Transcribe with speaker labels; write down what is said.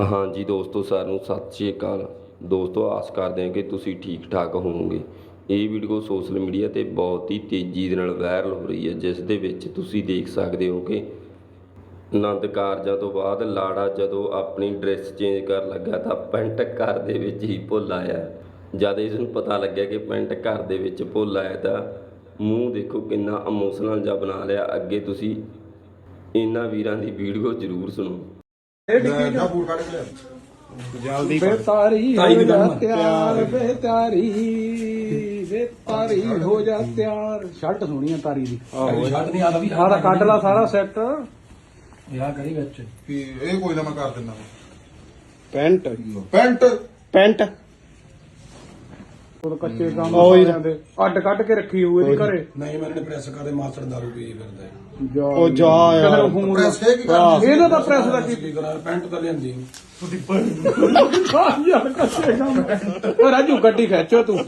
Speaker 1: ਹਾਂਜੀ ਦੋਸਤੋ ਸਾਰਿਆਂ ਨੂੰ ਸਤਿ ਸ਼੍ਰੀ ਅਕਾਲ। ਦੋਸਤੋ, ਆਸ ਕਰਦੇ ਹਾਂ ਕਿ ਤੁਸੀਂ ਠੀਕ ਠਾਕ ਹੋਵੋਗੇ। ਇਹ ਵੀਡੀਓ ਸੋਸ਼ਲ ਮੀਡੀਆ ਤੇ ਬਹੁਤ ਹੀ ਤੇਜ਼ੀ ਦੇ ਨਾਲ ਵਾਇਰਲ ਹੋ ਰਹੀ ਹੈ, ਜਿਸ ਦੇ ਵਿੱਚ ਤੁਸੀਂ ਦੇਖ ਸਕਦੇ ਹੋ ਕਿ ਆਨੰਦ ਕਾਰਜਾਂ ਤੋਂ ਬਾਅਦ ਲਾੜਾ ਜਦੋਂ ਆਪਣੀ ਡਰੈਸ ਚੇਂਜ ਕਰਨ ਲੱਗਾ ਤਾਂ ਪੈਂਟ ਘਰ ਦੇ ਵਿੱਚ ਹੀ ਭੁੱਲ ਆਇਆ। ਜਦ ਇਸ ਨੂੰ ਪਤਾ ਲੱਗਿਆ ਕਿ ਪੈਂਟ ਘਰ ਦੇ ਵਿੱਚ ਭੁੱਲ ਆਇਆ ਤਾਂ ਮੂੰਹ ਦੇਖੋ ਕਿੰਨਾ ਇਮੋਸ਼ਨਲ ਜਿਹਾ ਬਣਾ ਲਿਆ। ਅੱਗੇ ਤੁਸੀਂ ਇਹਨਾਂ ਵੀਰਾਂ ਦੀ ਵੀਡੀਓ ਜ਼ਰੂਰ ਸੁਣੋ।
Speaker 2: ਹੋ ਜਾ ਤਿਆਰ ਸ਼ਰਟ ਸੋਹਣੀ ਆ ਤਾਰੀ ਦੀ।
Speaker 3: ਛੱਡ ਦੀ ਆਦਾ ਵੀ
Speaker 2: ਸਾਰਾ ਕੱਢ ਲਾ ਸਾਰਾ ਸੈੱਟ।
Speaker 3: ਯਾ ਕਰੀ ਵਿੱਚ।
Speaker 4: ਵੀ ਇਹ ਕੋਈ ਨਾ ਮੈਂ ਕਰ ਦਿੰਦਾ।
Speaker 2: ਪੈਂਟ।
Speaker 4: ਪੈਂਟ।
Speaker 2: ਪੈਂਟ। ਉਹ ਕੱਚੇ ਕੰਮ ਸਾਰਿਆਂ ਦੇ। ਅੱਡ ਕੱਢ ਕੇ ਰੱਖੀ ਹੋਈ ਇਹਦੀ ਘਰੇ।
Speaker 3: ਨਹੀਂ ਮੈਨੇ ਪ੍ਰੈਸ ਕਰਦੇ ਮਾਸਟਰ ਦਾਰੂ ਪੀ ਫਿਰਦਾ
Speaker 2: ਉਹ ਜਾ। ਯਾਰ।
Speaker 4: ਪ੍ਰੈਸ ਕੀ
Speaker 2: ਇਹਦਾ ਤਾਂ ਪ੍ਰੈਸ ਦਾ ਕੀ
Speaker 3: ਕੀ ਕਰਾਂ ਪੈਂਟ ਤਾਂ ਲਿਆਂਦੀ।
Speaker 2: ਯਾਰ ਕੱਚੇ ਕੰਮ। ਉਹ ਰਾਜੂ ਗੱਡੀ ਖਿੱਚੋ ਤੂੰ।